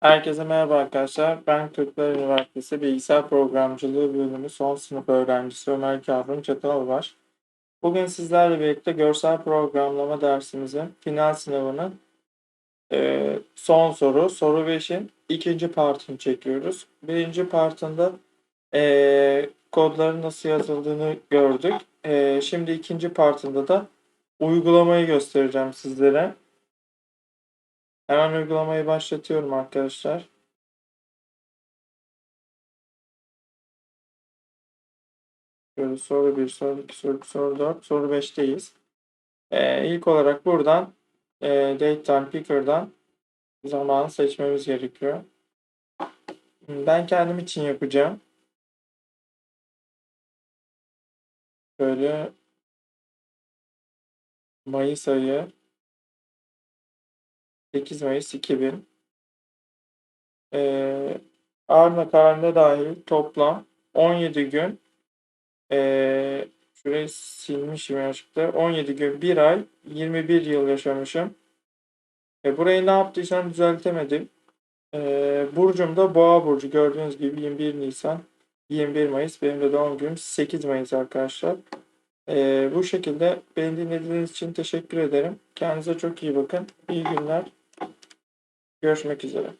Herkese merhaba arkadaşlar. Ben Kırklar Üniversitesi Bilgisayar Programcılığı bölümü son sınıf öğrencisi Ömer Kavrum Çatal var. Bugün sizlerle birlikte görsel programlama dersimizin final sınavının e, son soru, soru 5'in ikinci partını çekiyoruz. Birinci partında e, kodların nasıl yazıldığını gördük. E, şimdi ikinci partında da uygulamayı göstereceğim sizlere. Hemen uygulamayı başlatıyorum arkadaşlar. Şöyle soru 1, soru 2, soru 3, soru 4, soru 5'teyiz. Ee, ilk olarak buradan e, Datetime Picker'dan zamanı seçmemiz gerekiyor. Ben kendim için yapacağım. Böyle Mayıs ayı 8 Mayıs 2000 ee, Arna kararında dahil toplam 17 gün ee, şurayı silmişim yanlışlıkla 17 gün 1 ay 21 yıl yaşamışım. E, burayı ne yaptıysam düzeltemedim. E, burcum da Boğa burcu gördüğünüz gibi 21 Nisan 21 Mayıs benim de doğum günüm 8 Mayıs arkadaşlar. E, bu şekilde beni dinlediğiniz için teşekkür ederim. Kendinize çok iyi bakın. İyi günler. Görüşmek üzere.